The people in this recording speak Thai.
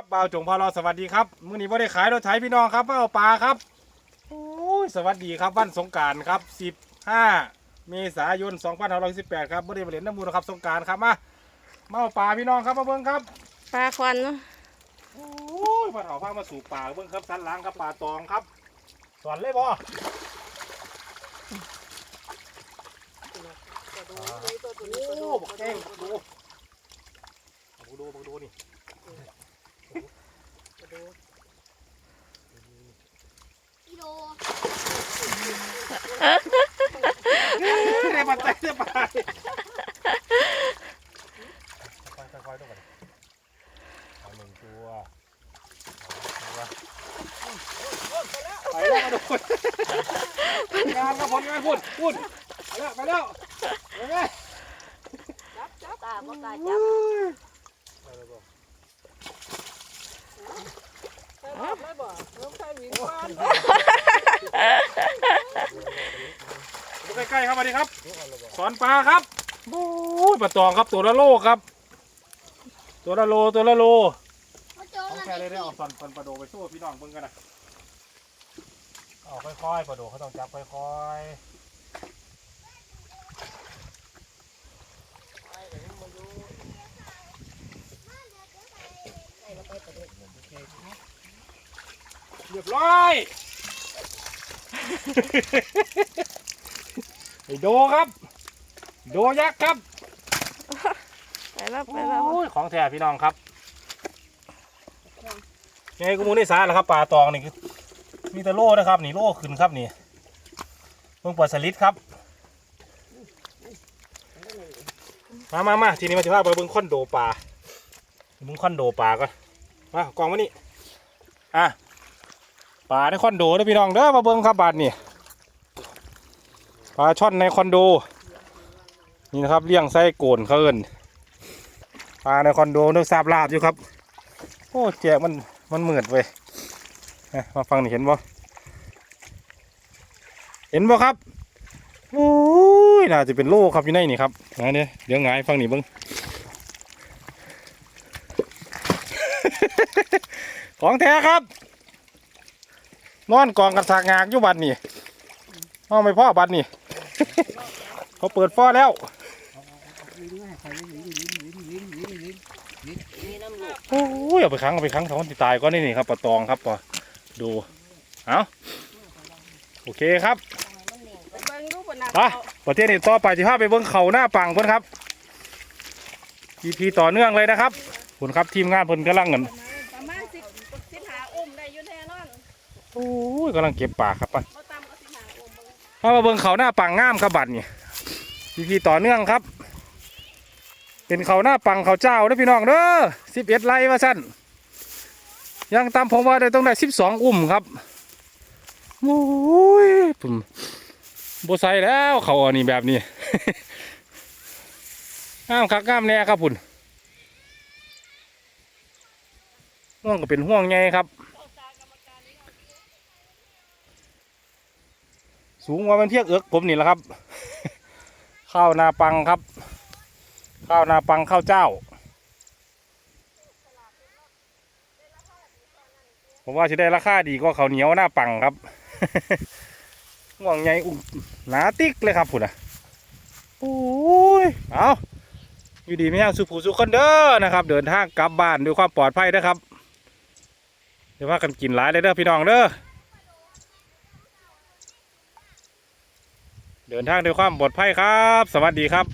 ครับบ่าวจงพารอสวัสดีครับมื้อนี้บ่ได้ขายรถไถพี่น้องครับมาเอาปลาครับโอ้ยสวัสดีครับวันสงกรารครับ 15 เมษายน2518ครับบ่ได้มาเล่นน้ำมูลนะครับสงกรารครับมามาเอาปลาพี่น้องครับมาเบิ่งครับปลาควันเนาะโอ้ยมาเอาผ้ามาสู่ปลาเบิ่งครับสันหลังครับปลาตองครับสอนเลยบ่โอ้บักแก้งบักดูบักดูบักดูนี่ กิโลได้ปัจจัยได้ไปค่อยๆค่อยๆดูก่อนเอาหนึ่งตัวไปแล้วมาดูงานครับผลงานพูดพูดไปแล้วไปแล้วไปแล้วตาบ่กล้าไปจับ ดูใกล้ๆครับสวัสดีครับ สอนปลาครับโอ้ยปลาตองครับตัวละโลครับ ตัวละโลตัวละโลเขาโจมของแค่เลยได้อาสอนสอนปลาโดไปสู้พี่น้องเบิ่งกันนะเอาค่อยๆปลาโดเขาต้องจับค่อยๆ เรียบร้อย ไอโดครับ โดยักษ์ครับ ไปแล้วไปแล้วโอ้ยของแท้พี่น้องครับยังไงกูมูนี่สาแล้วครับปลาตองนี่คือมีแต่โล่นะครับ นี่โล่ขึ้นครับนี่เพิ่งปล่อยสลิดครับ มามามาทีนี้มาถึงว่าไปเบิ้งคอนโดปลาเบิ้งคอนโดปลาก่อนมากองมานี่อะ ปลาในคอนโดเด้อพี่น้องเด้อมาเบิ้งครับบาทนี่ปลาช่อนในคอนโด นี่นะครับเลี้ยงไส้โกนเขาเอินปลาในคอนโดนึกทราบลาบอยู่ครับ โอ้แจกมันมันเหมือดเว้ยมาฟังนี่เห็นบ่เห็นบ่ครับโอ้ยน่าจะเป็นโลครับอยู่ในนี่ครับนะเดี๋ยเดี๋ยวงายฟังนี่เบิ้งของแท้ครับ นอนกองกันสากงากอยู่บัดนี่เอาไม่พ่อบัดนี่ เขาเปิดฟ้อแล้ว โอ้ยเอาไปขังเอาไปขังท้องติตายก็นี่นี่ครับปลาตองครับปอดูเอาโอเคครับไปเบิ่งดูปนนักไปประเทศนี้ต่อไปจะพาไปเบิ้งเขาหน้าปังเพิ่นครับ EP ต่อเนื่องเลยนะครับผลครับทีมงานเพิ่นกำลังเงิน ประมาณสิบสิบหาอุ้มได้อยู่แน่นอน โอ้ยกำลังเก็บปลาครับปบ่ต่ำกว่าสิบหาอุ้มบ่พามาเบิ้งเขาหน้าปังงามครับบัดนี่ EP ต่อเนื่องครับ เป็นเขาหน้าปังเขาเจ้าเด้อพี่น้องเด้อสิบเอ็ดไร่ว่าสั้นยังตามผมว่าได้ต้องได้สิบสองอุ้มครับโอ้ยผมโบใส่แล้วเขาอันนี้แบบนี้งามคักงามแน่ครับพุ่นห่วงก็เป็นห่วงไงครับ สูงกว่ามันเพียกเอิกผมนี่แหละครับ ข้าวนาปังครับ ข้าวนาปังข้าวเจ้า ผมว่าจะได้ราคาดีกว่าข้าวเหนียวหน้าปังครับง่วงใหญ่อุ้มหนาติ๊กเลยครับพุ่นอะโอ้ยเอาอยู่ดีไม่ย่างสุผูสุคนเด้อนะครับ เดินทางกลับบ้านด้วยความปลอดภัยนะครับเดี๋ยวว่ากันกินหลายเลยเด้อพี่น้องเด้อ เดินทางด้วยความปลอดภัยครับ สวัสดีครับ